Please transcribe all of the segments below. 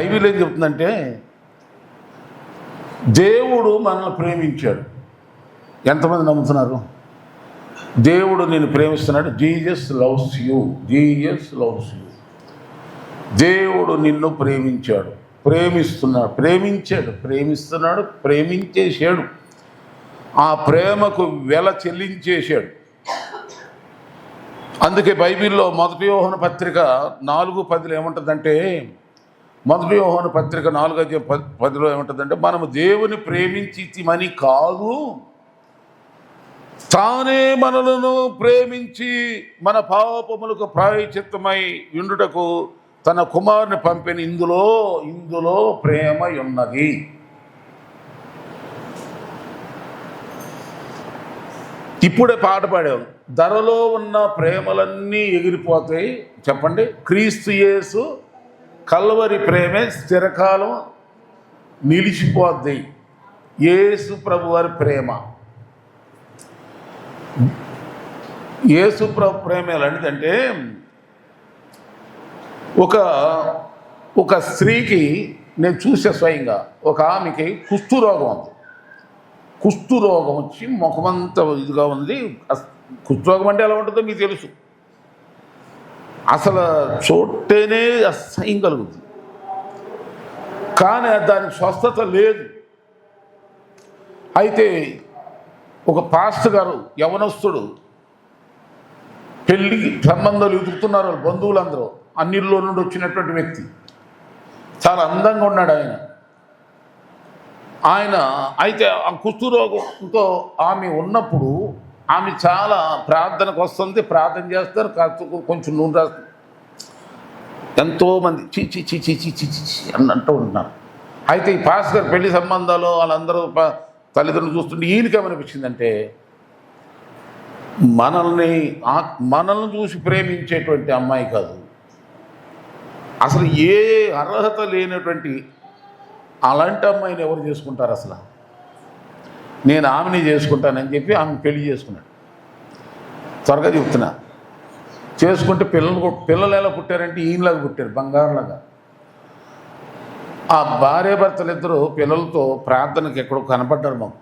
Bible ఏం చెప్తుందంటే దేవుడు మనల్ని ప్రేమించాడు. ఎంతమంది నమ్ముతున్నారు? దేవుడు నేను ప్రేమిస్తున్నాడు. Jesus loves you Jesus loves you దేవుడు నిన్ను ప్రేమించాడు. ప్రేమిస్తున్నాడు. ప్రేమించాడు. ప్రేమిస్తున్నాడు. ప్రేమించేశాడు. ఆ ప్రేమకు వెల చెల్లించేశాడు. అందుకే బైబిల్లో మొదటి యోహన పత్రిక నాలుగు పదిలో ఏముంటుందంటే మొదటి యోహన పత్రిక నాలుగు ప- పదిలో ఏముంటుందంటే మనము దేవుని ప్రేమించితిమని కాదు తానే మనలను ప్రేమించి మన పాపములకు ప్రాయచిత్తమై ఉండుటకు తన కుమారుని పంపిన ఇందులో ఇందులో ప్రేమ ఉన్నది. ఇప్పుడే పాట పాడాం. ధరలో ఉన్న ప్రేమలన్నీ ఎగిరిపోతాయి. చెప్పండి. క్రీస్తు యేసు కల్వరి ప్రేమే స్థిరకాలం నిలిచిపోద్ది. యేసు ప్రభు వారి ప్రేమ. యేసు ప్రభు ప్రేమ ఎలాంటిదంటే ఒక ఒక స్త్రీకి నేను చూసే స్వయంగా ఒక ఆమెకి కుస్తు రోగం ఉంది. కుష్ఠు రోగం వచ్చి ముఖమంతా ఇదిగా ఉంది. అస్- రోగం అంటే ఎలా ఉంటుందో మీకు తెలుసు. అసలు చూడటేనే అసహ్యం కలుగుతుంది. కానీ దానికి స్వస్థత లేదు. అయితే ఒక పాస్టర్ గారు యవనస్తుడు పెళ్ళి సంబంధాలు ఎదుగుతున్నారు బంధువులందరూ. అన్నిల్లో నుండి వచ్చినటువంటి వ్యక్తి. చాలా అందంగా ఉన్నాడు ఆయన. ఆయన అయితే ఆ కుష్ఠరోగంతో ఆమె ఉన్నప్పుడు ఆమె చాలా ప్రార్థనకు వస్తుంది ప్రార్థన చేస్తారు కొంచెం నూనె రాస్తారు ఎంతోమంది చీచి చీ చీ చీ చీ చీ చీ అని అంటూ ఉంటున్నారు అయితే ఈ పాస్కర్ పెళ్ళి సంబంధాలు వాళ్ళందరూ తల్లిదండ్రులు చూస్తుంటే ఈయనకేమనిపించిందంటే మనల్ని మనల్ని చూసి ప్రేమించేటువంటి అమ్మాయి కాదు. అసలు ఏ అర్హత లేనటువంటి అలాంటి అమ్మాయిని ఎవరు చేసుకుంటారు అసలు? నేను ఆమెని చేసుకుంటానని చెప్పి ఆమె పెళ్ళి చేసుకున్నాడు. త్వరగా చెప్తున్నా. చేసుకుంటే పిల్లలు పిల్లలు ఎలా పుట్టారంటే ఈయనలాగా పుట్టారు బంగారులాగా. ఆ భార్య భర్తలు ఇద్దరు పిల్లలతో ప్రార్థనకి ఎక్కడో కనపడ్డారు మాకు.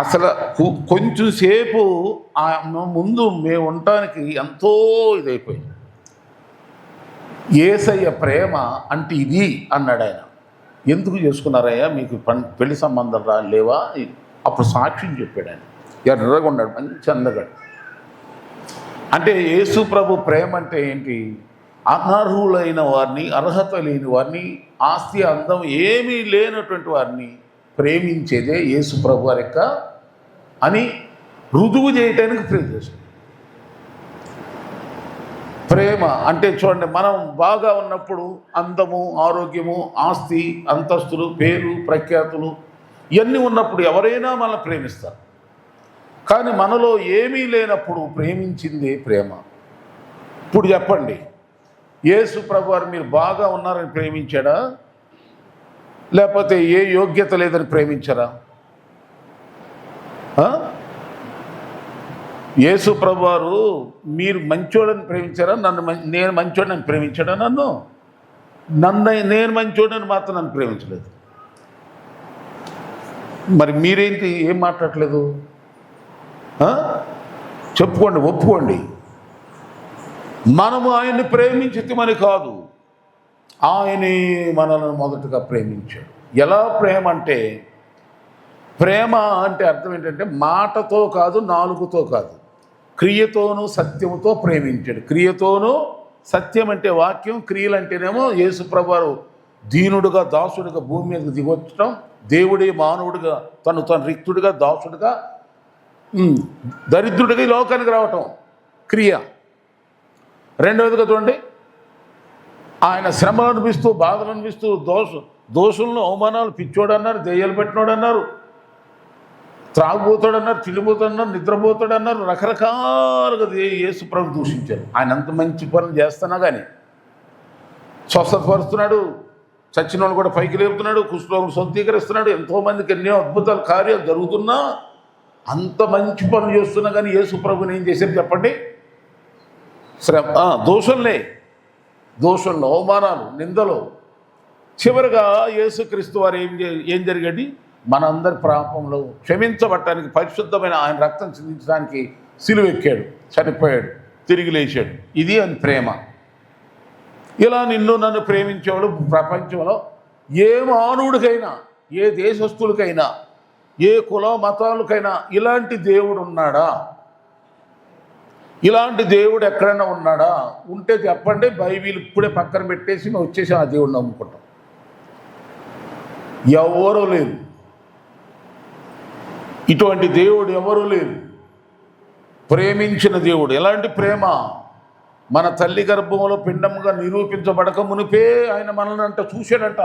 అసలు కొంచెంసేపు కొంచెం సేపు ఆ ముందు మేము ఉండటానికి ఎంతో ఇదైపోయింది. ఏసయ్య ప్రేమ అంటే ఇది అన్నాడు ఆయన ఎందుకు చేసుకున్నారయ్యా? మీకు పం పెళ్ళి సంబంధాలు రా లేవా? అప్పుడు సాక్ష్యం చెప్పాడు ఆయన. ఎర్రగా ఉన్నాడు మంచి అందగాడు. అంటే యేసు ప్రభు ప్రేమ అంటే ఏంటి? అనర్హులైన వారిని అర్హత లేని వారిని ఆస్తి అందం ఏమీ లేనటువంటి వారిని ప్రేమించేదే యేసు ప్రభు వారి యొక్క అని రుజువు చేయటానికి ప్రేమ చేశాడు ప్రేమ అంటే చూడండి మనం బాగా ఉన్నప్పుడు అందము ఆరోగ్యము ఆస్తి అంతస్తులు పేరు ప్రఖ్యాతులు ఇవన్నీ ఉన్నప్పుడు ఎవరైనా మనల్ని ప్రేమిస్తారు. కానీ మనలో ఏమీ లేనప్పుడు ప్రేమించిందే ప్రేమ. ఇప్పుడు చెప్పండి యేసు ప్రభు వారు మీరు బాగా ఉన్నారని ప్రేమించాడా? లేకపోతే ఏ యోగ్యత లేదని ప్రేమించారా ఆ? యేసు ప్రభువారు మీరు మంచోడని ప్రేమించారా? నన్ను నేను మంచోడని ప్రేమించాడా నన్ను? నన్ను నేను మంచోడని మాత్రం నన్ను ప్రేమించలేదు. మరి మీరేంటి ఏం మాట్లాడలేదు చెప్పుకోండి ఒప్పుకోండి. మనము ఆయన్ని ప్రేమించితమని కాదు. ఆయనే మనల్ని మొదటగా ప్రేమించాడు. ఎలా ప్రేమ అంటే ప్రేమ అంటే అర్థం ఏంటంటే మాటతో కాదు నాలుగుతో కాదు. క్రియతోనూ సత్యముతో ప్రేమించాడు. క్రియతోనూ సత్యం అంటే వాక్యం క్రియలు అంటేనేమో యేసుప్రభు దీనుడుగా దాసుడిగా భూమి మీదకి దిగొచ్చడం దేవుడే మానవుడిగా తను తను రిక్తుడిగా దాసుడిగా దరిద్రుడిగా ఈ లోకానికి రావటం క్రియ. రెండవదిగా చూడండి. ఆయన శ్రమలు అనిపిస్తూ బాధలు అనిపిస్తూ దోష దోషులను అవమానాలు పిచ్చోడన్నారు దెయ్యాలు పెట్టినోడన్నారు అన్నారు త్రాగుబోతాడు నిద్రపోతాడన్నారు నిద్రపోతాడు అన్నారు రకరకాలుగా యేసు ప్రభు దూషించారు. ఆయన అంత మంచి పనులు చేస్తున్నా కానీ స్వస్థపరుస్తున్నాడు చచ్చిన వాళ్ళు కూడా పైకి లేపుతున్నాడు కుష్ఠరోగం శుద్ధీకరిస్తున్నాడు ఎంతోమందికి ఎన్నో అద్భుతాలు కార్యాలు జరుగుతున్నా అంత మంచి పనులు చేస్తున్నా కానీ యేసు ప్రభుని ఏం చేశారు చెప్పండి? శ్రమ దోషంలే దోషంలో అవమానాలు నిందలు. చివరిగా యేసుక్రీస్తు వారు ఏం చే- ఏం జరిగండి? మనందరి ప్రాపంలో క్షమించబట్టడానికి పరిశుద్ధమైన ఆయన రక్తం చిందించడానికి సిలువెక్కాడు చనిపోయాడు తిరిగి లేచాడు. ఇది అని ప్రేమ. ఇలా నిన్ను నన్ను ప్రేమించేవాడు ప్రపంచంలో ఏ మానవుడికైనా ఏ దేశస్తులకైనా ఏ కుల మతాలకైనా ఇలాంటి దేవుడు ఉన్నాడా? ఇలాంటి దేవుడు ఎక్కడైనా ఉన్నాడా? ఉంటే చెప్పండి బైబిల్ ఇప్పుడే పక్కన పెట్టేసి మేము వచ్చేసి ఆ దేవుడిని నమ్ముకుంటాం. ఎవరూ లేరు. ఇటువంటి దేవుడు ఎవరూ లేరు. ప్రేమించిన దేవుడు. ఎలాంటి ప్రేమ? మన తల్లి గర్భంలో పిండంగా నిరూపించబడక మునిపే ఆయన మనల్ని అంట చూశాడంట.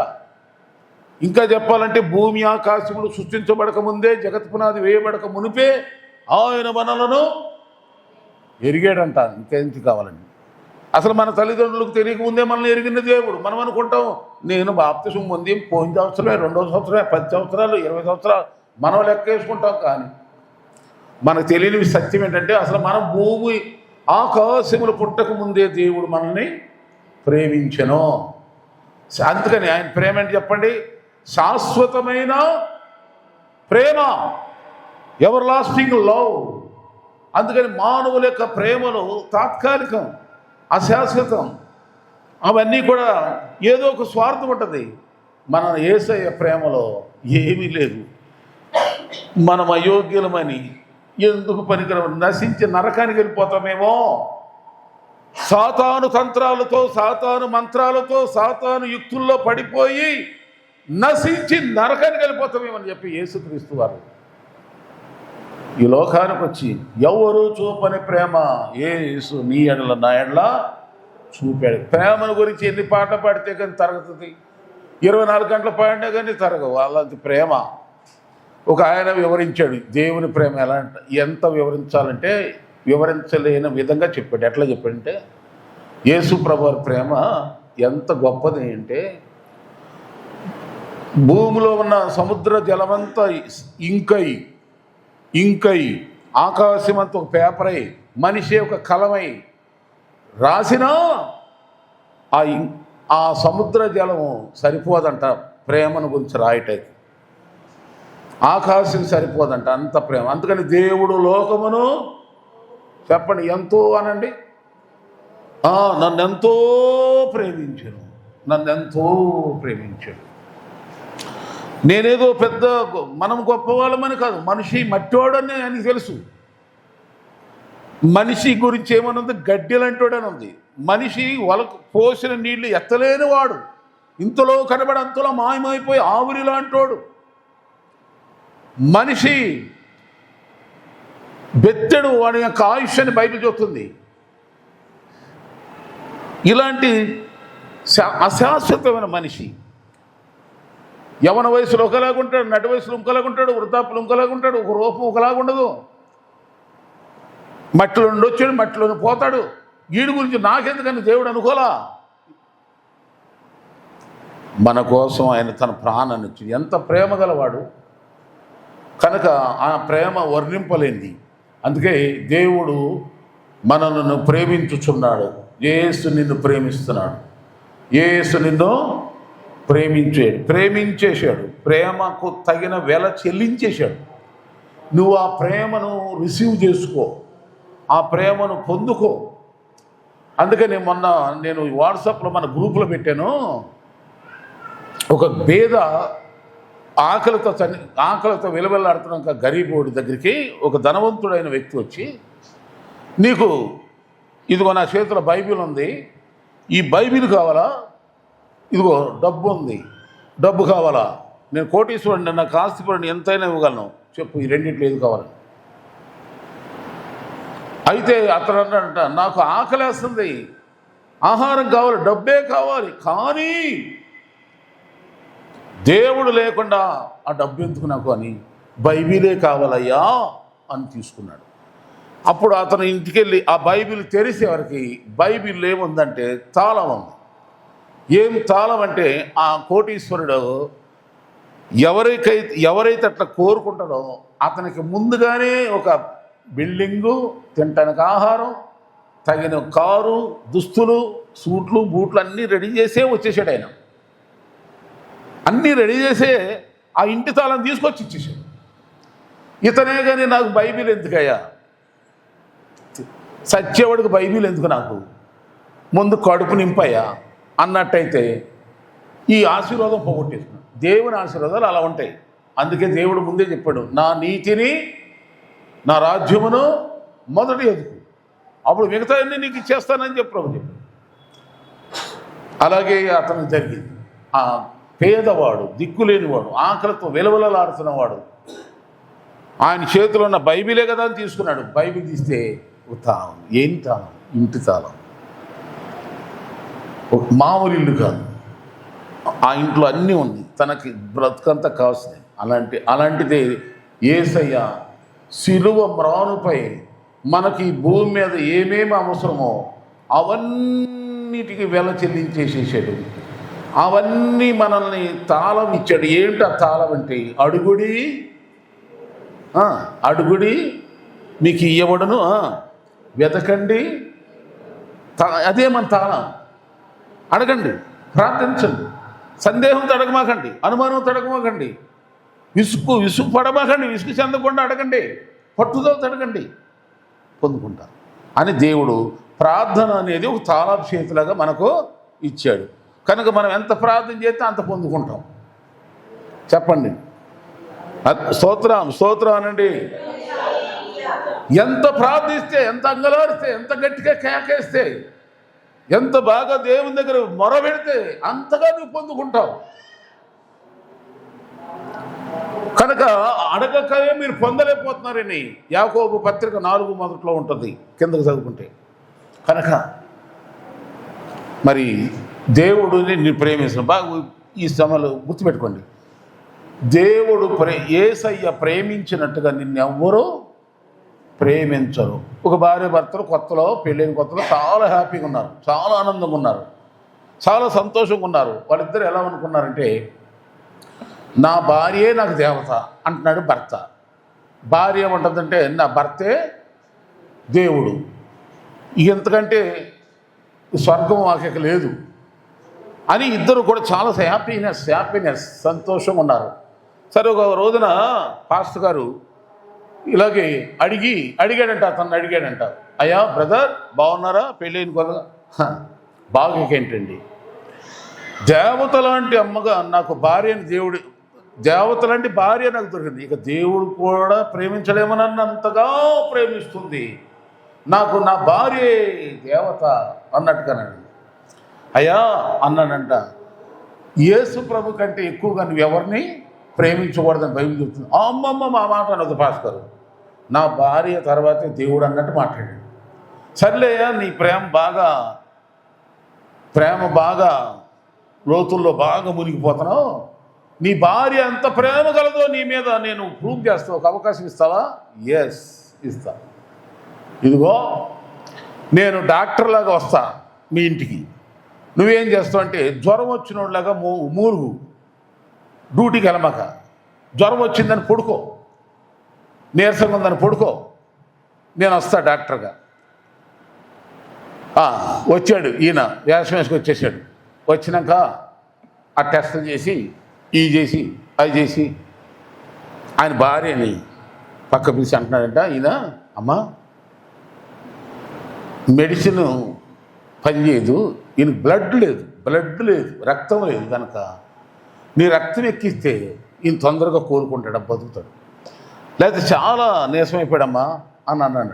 ఇంకా చెప్పాలంటే భూమి ఆకాశములు సృష్టించబడక ముందే జగత్ పునాది వేయబడక మునిపే ఆయన మనలను ఎరిగాడంట. ఇంకేంటి కావాలండి? అసలు మన తల్లిదండ్రులకు తెలియక ముందే మనల్ని ఎరిగిన దేవుడు. మనం అనుకుంటాం నేను బాప్తిసం పొంది పోయిన సంవత్సరమే రెండో సంవత్సరమే పది సంవత్సరాలు ఇరవై సంవత్సరాలు మనం లెక్క వేసుకుంటాం కానీ. మనకు తెలియని సత్యం ఏంటంటే అసలు మనం భూమి ఆకాశములు పుట్టక ముందే దేవుడు మనల్ని ప్రేమించను. అందుకని ఆయన ప్రేమ ఏంటి చెప్పండి? శాశ్వతమైన ప్రేమ. ఎవర్ లాస్టింగ్ లవ్ అందుకని మానవుల యొక్క ప్రేమలు తాత్కాలికం అశాశ్వతం. అవన్నీ కూడా ఏదో ఒక స్వార్థం ఉంటుంది. మన ఏసయ్య ప్రేమలో ఏమీ లేదు. మనం అయోగ్యులమని ఎందుకు పనికిరం నశించి నరకానికి వెళ్ళిపోతామేమో. సాతాను తంత్రాలతో సాతాను మంత్రాలతో సాతాను యుక్తుల్లో పడిపోయి నశించి నరకానికి వెళ్ళిపోతామేమని చెప్పి యేసుక్రీస్తు వారు. ఈ లోకానికి వచ్చి ఎవరు చూపని ప్రేమ? ఏ యేసు నీ ఎడల నా ఎడల చూపాడు. ప్రేమను గురించి ఎన్ని పాటలు పాడితే కానీ తరగతుంది. ఇరవై నాలుగు గంటలు పాడినా కానీ తరగవు. అలాంటి ప్రేమ. ఒక ఆయన వివరించాడు దేవుని ప్రేమ ఎలా ఎంత వివరించాలంటే వివరించలేని విధంగా చెప్పాడు. ఎట్లా చెప్పాడంటే యేసు ప్రభు ప్రేమ ఎంత గొప్పది అంటే భూమిలో ఉన్న సముద్ర జలమంతా ఇంకై ఇంకై ఆకాశమంతా ఒక పేపరై మనిషి ఒక కలమై రాసినా ఆ ఆ సముద్ర జలము సరిపోదంట ప్రేమను గురించి రాయటానికి. ఆకాశం సరిపోదంట అంత ప్రేమ. అందుకని దేవుడు లోకమును చెప్పండి ఎంతో అనండి? నన్ను ఎంతో ప్రేమించను ఎంతో ప్రేమించాడు నేనేదో పెద్ద మనం గొప్పవాళ్ళమని కాదు మనిషి మట్టివాడని అని తెలుసు. మనిషి గురించి ఏమనుంది? గడ్డిలంటోడని ఉంది. మనిషి వలకు పోసిన నీళ్ళు ఎత్తలేని వాడు ఇంతలో కనబడి అంతలో మాయమైపోయి ఆవిరి లాంటోడు మనిషి బెత్తెడు వాడి యొక్క ఆయుష్యాన్ని బైబిల్ చూస్తుంది ఇలాంటి శా- అశాశ్వతమైన మనిషి. యవన వయసులో ఒకలాగుంటాడు నటు వయసులో ఇంకోలాగుంటాడు వృద్ధాపులు ఇంకోలాగుంటాడు ఒక రూపం ఒకలాగుండదు మట్టిలో నుండి వచ్చాడు మట్టిలోని పోతాడు. వీడి గురించి నాకెందుకని దేవుడు అనుకోలా? మన కోసం ఆయన తన ప్రాణాన్ని ఎంత ప్రేమ గలవాడు. కనుక ఆ ప్రేమ వర్ణింపలేంది. అందుకే దేవుడు మనలను ప్రేమించుచున్నాడు. యేసు నిన్ను ప్రేమిస్తున్నాడు. ఏసు నిన్ను ప్రేమించాడు. ప్రేమించేశాడు. ప్రేమకు తగిన వెల చెల్లించేశాడు. నువ్వు ఆ ప్రేమను రిసీవ్ చేసుకో. ఆ ప్రేమను పొందుకో. అందుకని మొన్న నేను వాట్సాప్లో మన గ్రూప్లో పెట్టాను. ఒక భేద ఆకలితో చని ఆకలితో విలవెల్లాడుతున్న గరీబోడి దగ్గరికి ఒక ధనవంతుడైన వ్యక్తి వచ్చి నీకు ఇదిగో నా చేతిలో బైబిల్ ఉంది ఈ బైబిల్ కావాలా? ఇదిగో డబ్బు ఉంది డబ్బు కావాలా? నేను కోటీశ్వరుని నాకు ఆస్తిపరుని ఎంతైనా ఇవ్వగలను. చెప్పు ఈ రెండింటిలో ఏది కావాలని అయితే అతను అన్నాడంట నాకు ఆకలేస్తుంది ఆహారం కావాలి డబ్బే కావాలి కానీ దేవుడు లేకుండా ఆ డబ్బు ఎందుకు నాకు అని బైబిలే కావాలయ్యా అని తీసుకున్నాడు. అప్పుడు అతను ఇంటికి వెళ్ళి ఆ బైబిల్ తెరిసేవారికి బైబిల్ ఏముందంటే తాళం ఉంది. ఏం తాళం అంటే ఆ కోటీశ్వరుడు ఎవరికైతే ఎవరైతే అట్లా కోరుకుంటాడో అతనికి ముందుగానే ఒక బిల్డింగు తినటానికి ఆహారం తగిన కారు దుస్తులు సూట్లు బూట్లు అన్నీ రెడీ చేసే వచ్చేసాడు ఆయన. అన్నీ రెడీ చేసే ఆ ఇంటి తాళం తీసుకొచ్చి ఇచ్చేసాడు. ఇతనే కానీ నాకు బైబిల్ ఎందుకయ్యా? సత్యవాడికి బైబిల్ ఎందుకు నాకు? ముందు కడుపు నింపయ్యా అన్నట్టయితే ఈ ఆశీర్వాదం పోగొట్టేసుకున్నాడు దేవుని ఆశీర్వాదాలు అలా ఉంటాయి. అందుకే దేవుడు ముందే చెప్పాడు నా నీతిని నా రాజ్యమును మొదటి ఎదుకు అప్పుడు మిగతా నీకు ఇచ్చేస్తానని చెప్పి చెప్పాడు. అలాగే అతనికి జరిగింది. పేదవాడు దిక్కులేనివాడు ఆకలితో విలవలలాడుతున్నవాడు. ఆయన చేతిలో ఉన్న బైబిలే కదా అని తీసుకున్నాడు. బైబిల్ తీస్తే తాళం ఏం తాళం? ఇంటి తాళం. ఒక మామూలు ఇల్లు కాదు. ఆ ఇంట్లో అన్నీ ఉంది తనకి బ్రతుకంతా కావాల్సింది. అలాంటి అలాంటిదే ఏసయ్య సిలువ మ్రానుపై మనకి ఈ భూమి మీద ఏమేమి అవసరమో అవన్నిటికీ వెల చెల్లించేసేసాడు. అవన్నీ మనల్ని తాళం ఇచ్చాడు. ఏంటి ఆ తాళం అంటే అడుగుడి అడుగుడి మీకు ఇయ్యబడును వెతకండి. అదే మన తాళం. అడగండి ప్రార్థించండి. సందేహంతో అడగమాకండి అనుమానంతో అడగమాకండి. విసుగు విసుగు పడమాకండి విసుగు చెందకుండా అడగండి. పట్టుదలతో అడగండి. పొందుకుంటారు. అని దేవుడు ప్రార్థన అనేది ఒక తాళాభిషేతులాగా చేతిలాగా మనకు ఇచ్చాడు. కనుక మనం ఎంత ప్రార్థన చేస్తే అంత పొందుకుంటాం. చెప్పండి. స్తోత్రం స్తోత్రం అనండి. ఎంత ప్రార్థిస్తే ఎంత అంగలారిస్తే ఎంత గట్టిగా కేకేస్తే ఎంత బాగా దేవుని దగ్గర మొరబెడితే అంతగా నువ్వు పొందుకుంటావు. కనుక అడగకనే మీరు పొందలేకపోతున్నారని యాకోబు పత్రిక నాలుగు మొదట్లో ఉంటుంది కిందకు చదువుకుంటే. కనుక మరి దేవుడిని నేను ప్రేమించిన బాగా ఈ సమయంలో గుర్తుపెట్టుకోండి. దేవుడు ప్రే ఏసయ్య ప్రేమించినట్టుగా నిన్నెవ్వరూ ప్రేమించరు. ఒక భార్య భర్తలు కొత్తలో పెళ్ళైన కొత్తలో చాలా హ్యాపీగా ఉన్నారు. చాలా ఆనందంగా ఉన్నారు. చాలా సంతోషంగా ఉన్నారు. వాళ్ళిద్దరు ఎలా అనుకున్నారంటే నా భార్యే నాకు దేవత అంటున్నాడు భర్త. భార్య ఏమంటుందంటే నా భర్తే దేవుడు. ఇంతకంటే స్వర్గం మాకు లేదు. అని ఇద్దరు కూడా చాలా హ్యాపీనెస్ హ్యాపీనెస్ సంతోషంగా ఉన్నారు. సరే ఒక రోజున పాస్టర్ గారు ఇలాగే అడిగి అడిగాడంట అతను అడిగాడంట. అయ్యా బ్రదర్ బాగున్నారా? పెళ్ళైన కొత్తగా బాగేంటండి దేవత లాంటి అమ్మగా నాకు భార్యని దేవుడి దేవత లాంటి భార్య నాకు దొరికింది. ఇక దేవుడు కూడా ప్రేమించలేమనంతగా ప్రేమిస్తుంది. నాకు నా భార్య దేవత అన్నట్టుగానండి. అయ్యా అన్నానంట యేసు ప్రభు కంటే ఎక్కువగా నువ్వు ఎవరిని ప్రేమించకూడదని బైబిల్ చెప్తుంది. అమ్మమ్మ మా మాట అన్నది భాస్కర్ నా భార్య తర్వాతే దేవుడు అన్నట్టు మాట్లాడాడు. సర్లేయా నీ ప్రేమ బాగా ప్రేమ బాగా లోతుల్లో బాగా మునిగిపోతున్నావు. నీ భార్య ఎంత ప్రేమ కలదో నీ మీద నేను ప్రూవ్ చేస్తావు. ఒక అవకాశం ఇస్తావా? ఎస్ ఇస్తా. ఇదిగో నేను డాక్టర్లాగా వస్తా మీ ఇంటికి. నువ్వేం చేస్తావు అంటే జ్వరం వచ్చినోళ్ళగా మూ మూరుగు డ్యూటీకి వెళ్ళమాక జ్వరం వచ్చిందని పడుకో. నీరసంగా ఉందని పడుకో. నేను వస్తా డాక్టర్గా. వచ్చాడు ఈయన. వేషం వేసుకు వచ్చేసాడు. వచ్చినాక ఆ టెస్ట్ చేసి ఈ చేసి అది చేసి. ఆయన భార్యని పక్క పిలిచి అంటున్నాడంట ఈయన అమ్మా మెడిసిన్ పనిచేయదు. ఈయన బ్లడ్ లేదు బ్లడ్ లేదు రక్తం లేదు కనుక నీ రక్తం ఎక్కిస్తే ఈయన తొందరగా కోలుకుంటాడు బతుకుతాడు. లేకపోతే చాలా నీరసమైపోయాడమ్మా అని అన్నాడు.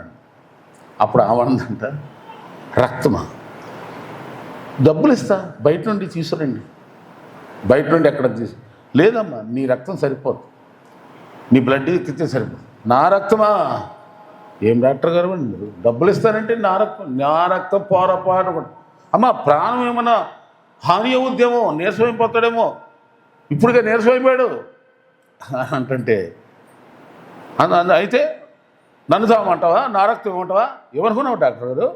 అప్పుడు ఆమందంట రక్తమా? డబ్బులు ఇస్తా బయట నుండి తీసుకురండి. బయట నుండి ఎక్కడ తీసు లేదమ్మా నీ రక్తం సరిపోదు. నీ బ్లడ్ ఎక్కితే సరిపోదు. నా రక్తమా? ఏం డాక్టర్ గారు డబ్బులు ఇస్తానంటే నా రక్తం నా రక్తం పోరపాటు అమ్మ ప్రాణం ఏమన్నా హాని అవుద్దేమో నీరసమైపోతాడేమో ఇప్పుడుగా నీరసమైపోయాడు అంటుంటే అందు అయితే నన్ను తాగమంటావా? నా రక్తం ఇవ్వమంటావా? ఏమనుకున్నావు డాక్టర్ గారు?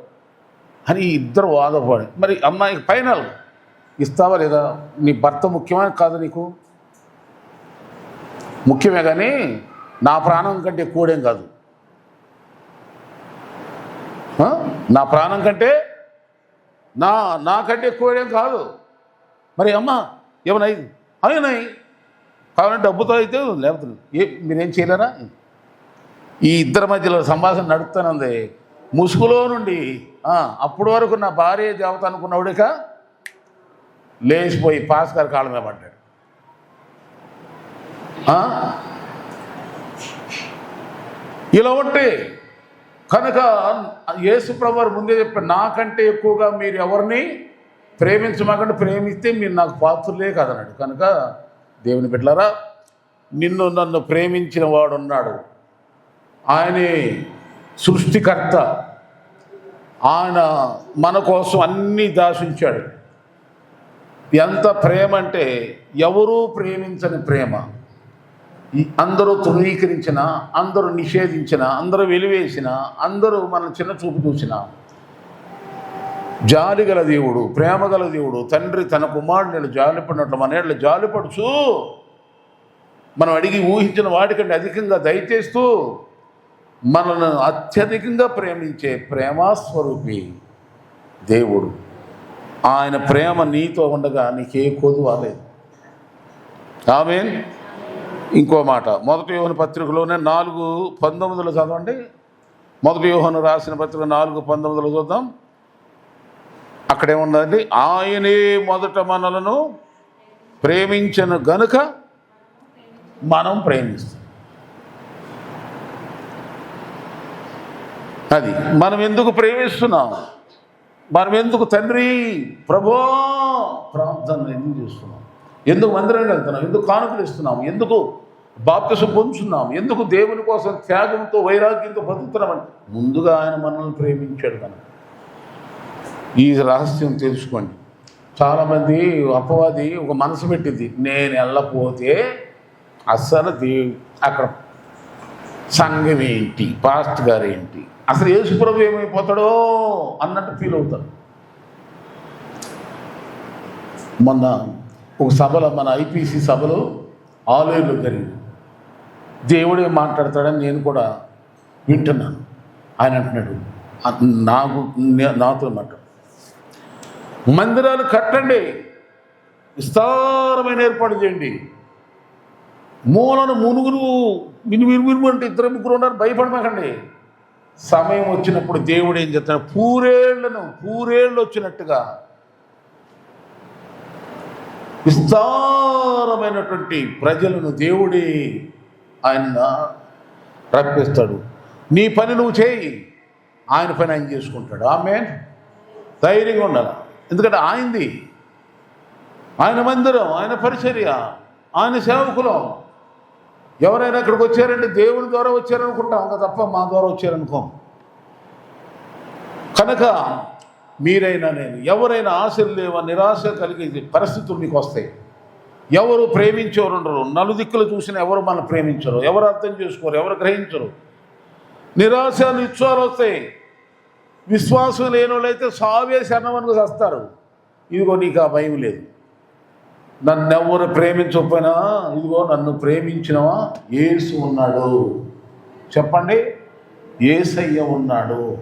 అని ఇద్దరు వాదపడి మరి అమ్మాయి ఫైనల్ ఇస్తావా లేదా? నీ భర్త ముఖ్యమని కాదు నీకు? ముఖ్యమే కానీ నా ప్రాణం కంటే కూడేం కాదు. నా ప్రాణం కంటే నా నాకంటే ఎక్కువేం కాదు. మరి అమ్మ ఏమన్నా అయినాయి కావాలంటే డబ్బుతో అయితే లేకపోతే ఏ మీరేం చేయలేరా? ఈ ఇద్దరి మధ్యలో సంభాషణ నడుపుతానుంది. ముసుగులో నుండి అప్పటి వరకు నా భార్య దేవత అనుకున్నవాడిక? లేచిపోయి పాస్కర్ కాళ్ళ మీద పడ్డాడు. ఇలా ఉంటే కనుక యేసు ప్రభువారు ముందే చెప్పారు నాకంటే ఎక్కువగా మీరు ఎవరిని ప్రేమించమాకంటే ప్రేమిస్తే మీరు నాకు పాత్రులే కదన్నాడు. కనుక దేవుని బిడ్డలారా నిన్ను నన్ను ప్రేమించిన వాడు ఉన్నాడు ఆయనే సృష్టికర్త. ఆయన మన కోసం అన్నీ దాశించాడు ఎంత ప్రేమ అంటే ఎవరూ ప్రేమించని ప్రేమ. అందరూ తృణీకరించిన అందరూ నిషేధించిన అందరూ వెలివేసిన అందరూ మన చిన్న చూపు చూసిన జాలి గల దేవుడు ప్రేమ గల దేవుడు తండ్రి తన కుమారుడు జాలిపడినట్లు మన ఏళ్ళు జాలిపడుచు మనం అడిగి ఊహించిన వాటికంటే అధికంగా దయచేస్తూ మనల్ని అత్యధికంగా ప్రేమించే ప్రేమాస్వరూపి దేవుడు. ఆయన ప్రేమ నీతో ఉండగా నీకే కొదువాలేదు ఆమె ఇంకో మాట. మొదటి యోహన పత్రికలోనే నాలుగు పంతొమ్మిదిలో చదవండి. మొదటి యోహను రాసిన పత్రిక నాలుగు పంతొమ్మిదిలో చూద్దాం. అక్కడేముందండి ఆయనే మొదట మనలను ప్రేమించిన గనుక మనం ప్రేమిస్తాం. అది మనం ఎందుకు ప్రేమిస్తున్నాం? మనం ఎందుకు తండ్రి ప్రభో ప్రార్థన ఎందుకు చేస్తున్నాం? ఎందుకు మందిరానికి వెళ్తున్నాం? ఎందుకు కానుకలు ఇస్తున్నాం? ఎందుకు బాప్తిసం పొందుతున్నాం ఎందుకు దేవుని కోసం త్యాగంతో వైరాగ్యంతో బతుకుతున్నామని? ముందుగా ఆయన మనల్ని ప్రేమించాడు కనుక. ఈ రహస్యం తెలుసుకోండి. చాలామంది అపవాది ఒక మనసు పెట్టింది. నేను వెళ్ళపోతే అస్సలు దే అక్కడ సంఘం ఏంటి పాస్ట్ గారు ఏంటి అసలు యేసుప్రభు ఏమైపోతాడో అన్నట్టు ఫీల్ అవుతాడు మొన్న ఒక సభలో మన ఐపీసీ సభలో ఆలయంలో జరిగింది. దేవుడే మాట్లాడతాడని నేను కూడా వింటున్నాను. ఆయన అంటున్నాడు నాకు నాతో మాట మందిరాలు కట్టండి విస్తారమైన ఏర్పాటు చేయండి. మూలను మునుగురు మిని మినుమిను అంటే ఇద్దరు ముగ్గురు ఉన్నారు భయపడమాకండి. సమయం వచ్చినప్పుడు దేవుడు ఏం చెప్తాడు పూరేళ్ళను పూరేళ్ళు వచ్చినట్టుగా విస్తారమైనటువంటి ప్రజలను దేవుడే ఆయన రప్పిస్తాడు. నీ పని నువ్వు చేయి. ఆయన పని ఆయన చేసుకుంటాడు. ఆమె ధైర్యంగా ఉండాలి. ఎందుకంటే ఆయనది. ఆయన మందిరం ఆయన పరిచర్య ఆయన సేవకులం. ఎవరైనా ఇక్కడికి వచ్చారంటే దేవుని ద్వారా వచ్చారనుకుంటాం ఇంకా తప్ప మా ద్వారా వచ్చారనుకోం. కనుక మీరైనా నేను ఎవరైనా ఆశలు లేవా నిరాశ కలిగే పరిస్థితులు మీకు వస్తాయి. ఎవరు ప్రేమించేవారు ఉండరు. నలుదిక్కులు చూసిన ఎవరు మనం ప్రేమించరు. ఎవరు అర్థం చేసుకోరు. ఎవరు గ్రహించరు. నిరాశ నిత్యాలు వస్తాయి. విశ్వాసం లేని వాళ్ళైతే సావే శరణమనుకు వస్తారు ఇదిగో నీకు ఆ భయం లేదు. నన్ను ఎవరు ప్రేమించకపోయినా ఇదిగో నన్ను ప్రేమించినవా? ఏసు ఉన్నాడు. చెప్పండి. ఏసయ్య ఉన్నాడు.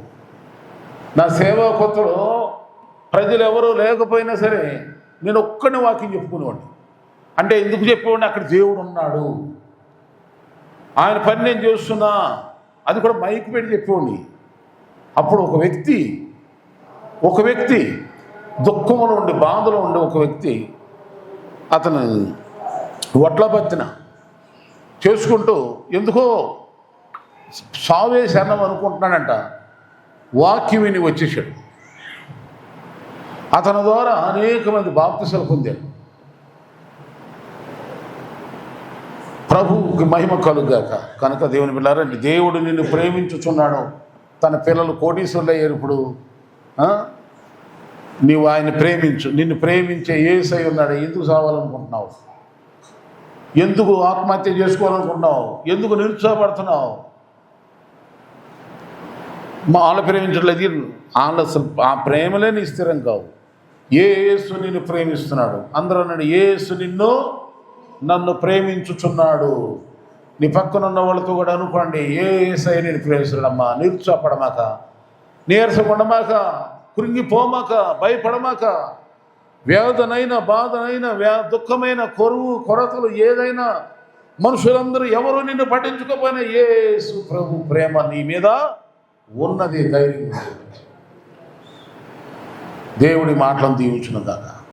నా సేవా కొత్తలో ప్రజలు ఎవరు లేకపోయినా సరే నేను ఒక్కడిని వాకింగ్ చెప్పుకునేవాడిని. అంటే ఎందుకు చెప్పేవాడిని? అక్కడ దేవుడు ఉన్నాడు. ఆయన పని నేను చేస్తున్నా. అది కూడా మైక్ పెట్టి చెప్పేవాడిని. అప్పుడు ఒక వ్యక్తి ఒక వ్యక్తి దుఃఖంలో ఉండి బాధలో ఉండే ఒక వ్యక్తి అతను వడ్ల పత్తిన చేసుకుంటూ ఎందుకో సావే శరణం అనుకుంటున్నాడంట. వాక్యం విని వచ్చేసాడు అతని ద్వారా అనేక మంది బాప్తిసలు పొందారు. ప్రభువుకి మహిమ కలుగాక. కనుక దేవుని పిల్లారండి దేవుడు నిన్ను ప్రేమించుచున్నాడు. తన పిల్లలు కోటీశ్వరులు అయ్యారు ఇప్పుడు. నీవు ఆయన ప్రేమించు నిన్ను ప్రేమించే ఏసై ఉన్నాడు. ఎందుకు సావాలనుకుంటున్నావు ఎందుకు ఆత్మహత్య చేసుకోవాలనుకుంటున్నావు? ఎందుకు నిరుత్సాహపడుతున్నావు? మా వాళ్ళ ప్రేమించట్లేదు వాళ్ళ అసలు ఆ ప్రేమలే నీ స్థిరం కావు. ఏ యేసు నిన్ను ప్రేమిస్తున్నాడు. అందరూ అన్నాడు ఏ యేసు నిన్ను నన్ను ప్రేమించుచున్నాడు. నీ పక్కన ఉన్న వాళ్ళతో కూడా అనుకోండి ఏ ఏసై నేను ప్రేమిస్తున్నాడమ్మా? నిరుత్సాహపడమాక నీరసపడమాక కృంగిపోమాక భయపడమాక వేదనైన బాధనైన వ్యా దుఃఖమైన కొరువు కొరతలు ఏదైనా మనుషులందరూ ఎవరు నిన్ను పట్టించుకోపోయినా ఏసు ప్రభు ప్రేమ నీ మీద ఉన్నది ధైర్యం. దేవుడి మాటలను దీవించిన దాకా